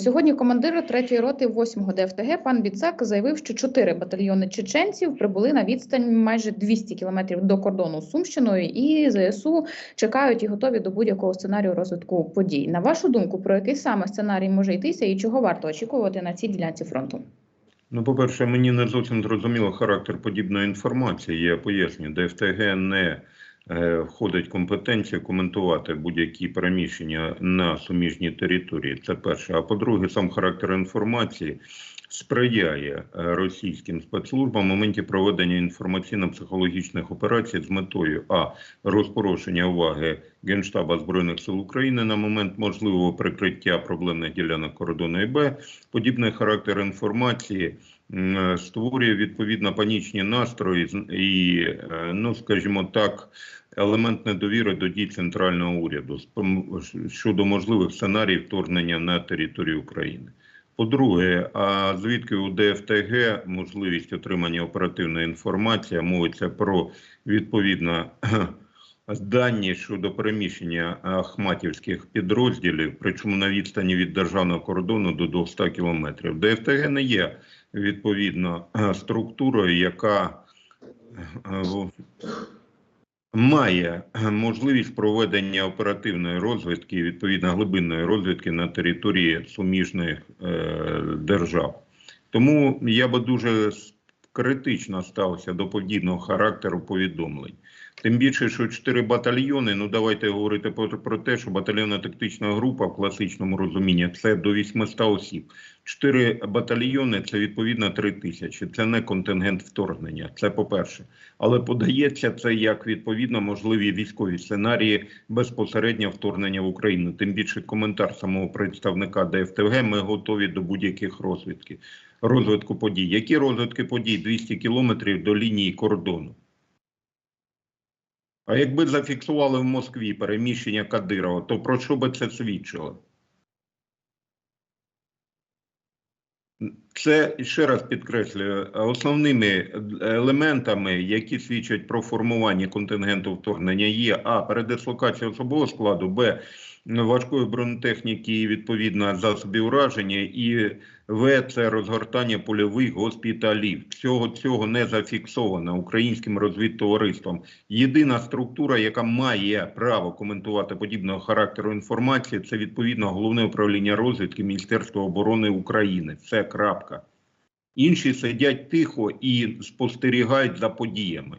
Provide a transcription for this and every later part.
Сьогодні командир 3-ї роти 8-го ДФТГ пан Біцак заявив, що чотири батальйони чеченців прибули на відстань майже 200 кілометрів до кордону з Сумщиною, і ЗСУ чекають і готові до будь-якого сценарію розвитку подій. На вашу думку, про який саме сценарій може йтися, і чого варто очікувати на цій ділянці фронту? Ну, по-перше, мені не зовсім зрозуміло характер подібної інформації. Я поясню, ДФТГ не входить компетенція коментувати будь-які переміщення на суміжній території. Це перше. А по-друге, сам характер інформації сприяє е, російським спецслужбам в моменті проведення інформаційно-психологічних операцій з метою а розпорошення уваги Генштаба збройних сил України на момент можливого прикриття проблемних ділянок кордону і подібний характер інформації е, створює відповідно панічні настрої і, е, ну скажімо так, елемент недовіри до дій центрального уряду щодо можливих сценаріїв вторгнення на територію України. По-друге, а звідки у ДФТГ можливість отримання оперативної інформації мовиться про відповідно дані щодо переміщення ахматівських підрозділів, причому на відстані від державного кордону до 200 кілометрів. ДФТГ не є відповідно структурою, яка е, має можливість проведення оперативної розвідки відповідно глибинної розвідки на території суміжних е, держав. Тому я би дуже критично стався до подібного характеру повідомлень. Тим більше, що чотири батальйони. Ну давайте говорити про, про те, що батальйонна тактична група в класичному розумінні це до 800 осіб. Чотири батальйони це відповідно три тисячі. Це не контингент вторгнення. Це по-перше. Але подається це як відповідно можливі військові сценарії безпосередньо вторгнення в Україну. Тим більше коментар самого представника ДФТГ. Ми готові до будь-яких розвідки розвитку подій. Які розвитки подій 200 кілометрів до лінії кордону? А якби зафіксували в Москві переміщення Кадирова, то про що би це свідчило? Це ще раз підкреслюю основними елементами, які свідчать про формування контингенту вторгнення, є а передислокація особового складу, б важкої бронетехніки і відповідно засобів ураження, і в це розгортання польових госпіталів. Всього цього не зафіксовано українським розвідтовариством. Єдина структура, яка має право коментувати подібного характеру інформації, це відповідно головне управління розвідки Міністерства оборони України. Це крапка. Інші сидять тихо і спостерігають за подіями.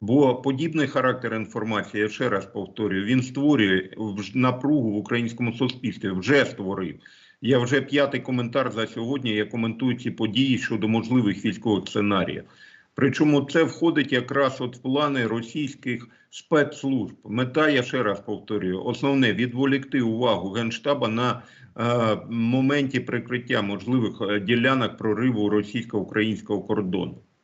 Бо подібний характер інформації, я ще раз повторюю, він створює напругу в українському суспільстві, вже створив. Я вже п'ятий коментар за сьогодні. Я коментую ці події щодо можливих військових сценаріїв. Причому це входить якраз от в плани російських спецслужб. Мета, я ще раз повторюю, основне відволікти увагу генштаба на е, моменті прикриття можливих е, ділянок прориву російсько-українського кордону.